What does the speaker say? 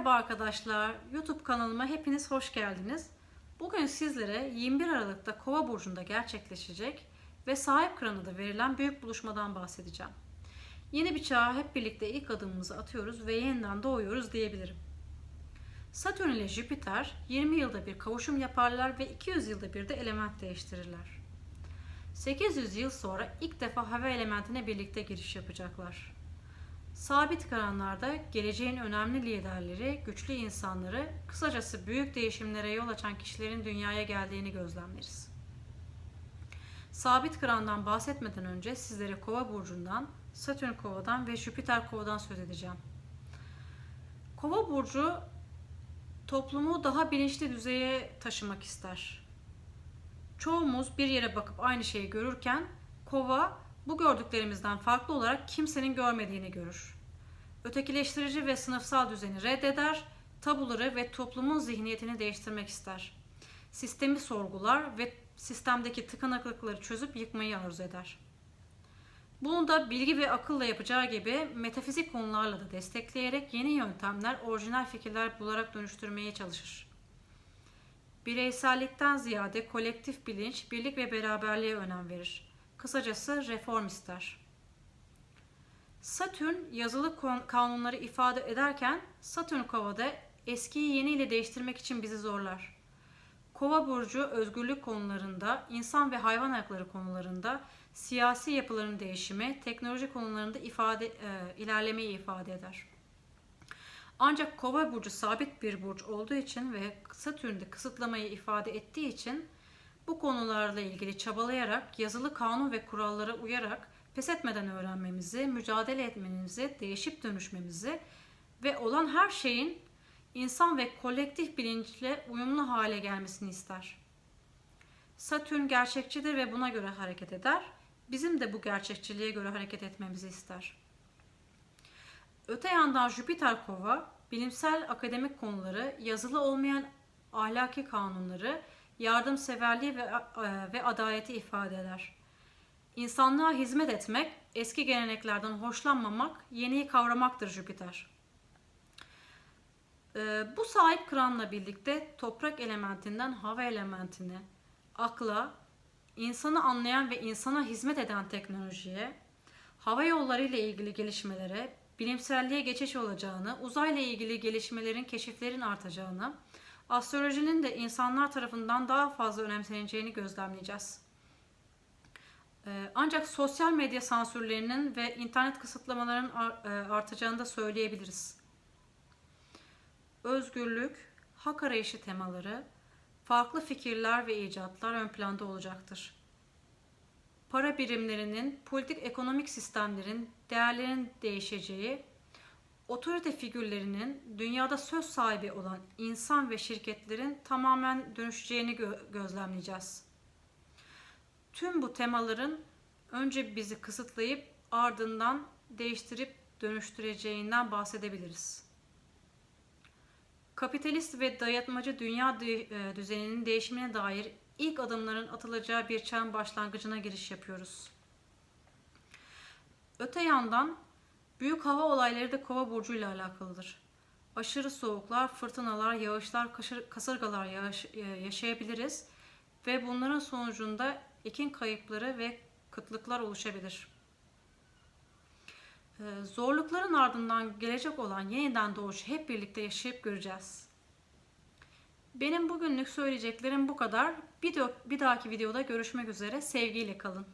Merhaba arkadaşlar, YouTube kanalıma hepiniz hoş geldiniz. Bugün sizlere 21 Aralık'ta Kova burcunda gerçekleşecek ve sahip krana da verilen büyük buluşmadan bahsedeceğim. Yeni bir çağa hep birlikte ilk adımımızı atıyoruz ve yeniden doğuyoruz diyebilirim. Satürn ile Jüpiter 20 yılda bir kavuşum yaparlar ve 200 yılda bir de element değiştirirler. 800 yıl sonra ilk defa hava elementine birlikte giriş yapacaklar. Sabit karanlarda geleceğin önemli liderleri, güçlü insanları, kısacası büyük değişimlere yol açan kişilerin dünyaya geldiğini gözlemleriz. Sabit kırandan bahsetmeden önce sizlere Kova burcundan, Satürn Kova'dan ve Jüpiter Kova'dan söz edeceğim. Kova burcu toplumu daha bilinçli düzeye taşımak ister. Çoğumuz bir yere bakıp aynı şeyi görürken Kova bu gördüklerimizden farklı olarak kimsenin görmediğini görür. Ötekileştirici ve sınıfsal düzeni reddeder, tabuları ve toplumun zihniyetini değiştirmek ister. Sistemi sorgular ve sistemdeki tıkanıklıkları çözüp yıkmayı arzu eder. Bunu da bilgi ve akılla yapacağı gibi metafizik konularla da destekleyerek yeni yöntemler, orijinal fikirler bularak dönüştürmeye çalışır. Bireysellikten ziyade kolektif bilinç, birlik ve beraberliğe önem verir. Kısacası reform ister. Satürn yazılı kanunları ifade ederken Satürn Kova'da eskiyi yeniyle değiştirmek için bizi zorlar. Kova burcu özgürlük konularında, insan ve hayvan hakları konularında, siyasi yapıların değişimi, teknoloji konularında ifade e, ilerlemeyi ifade eder. Ancak Kova burcu sabit bir burç olduğu için ve Satürn'de kısıtlamayı ifade ettiği için bu konularla ilgili çabalayarak, yazılı kanun ve kurallara uyarak pes etmeden öğrenmemizi, mücadele etmemizi, değişip dönüşmemizi ve olan her şeyin insan ve kolektif bilinçle uyumlu hale gelmesini ister. Satürn gerçekçidir ve buna göre hareket eder. Bizim de bu gerçekçiliğe göre hareket etmemizi ister. Öte yandan Jüpiter kova bilimsel akademik konuları, yazılı olmayan ahlaki kanunları, yardımseverliği ve, e, ve adaleti ifade eder. İnsanlığa hizmet etmek, eski geleneklerden hoşlanmamak, yeniyi kavramaktır Jüpiter. Ee, bu sahip kranla birlikte toprak elementinden hava elementine, akla, insanı anlayan ve insana hizmet eden teknolojiye, hava yolları ile ilgili gelişmelere, bilimselliğe geçiş olacağını, uzayla ilgili gelişmelerin, keşiflerin artacağını, astrolojinin de insanlar tarafından daha fazla önemseneceğini gözlemleyeceğiz. Ee, ancak sosyal medya sansürlerinin ve internet kısıtlamalarının e, artacağını da söyleyebiliriz. Özgürlük, hak arayışı temaları, farklı fikirler ve icatlar ön planda olacaktır. Para birimlerinin, politik ekonomik sistemlerin, değerlerin değişeceği, otorite figürlerinin dünyada söz sahibi olan insan ve şirketlerin tamamen dönüşeceğini gö- gözlemleyeceğiz. Tüm bu temaların önce bizi kısıtlayıp ardından değiştirip dönüştüreceğinden bahsedebiliriz. Kapitalist ve dayatmacı dünya e, düzeninin değişimine dair ilk adımların atılacağı bir çağın başlangıcına giriş yapıyoruz. Öte yandan büyük hava olayları da kova burcuyla alakalıdır. Aşırı soğuklar, fırtınalar, yağışlar, kasırgalar e, yaşayabiliriz ve bunların sonucunda ekin kayıpları ve kıtlıklar oluşabilir. Ee, zorlukların ardından gelecek olan yeniden doğuş hep birlikte yaşayıp göreceğiz. Benim bugünlük söyleyeceklerim bu kadar. Bir, bir dahaki videoda görüşmek üzere. Sevgiyle kalın.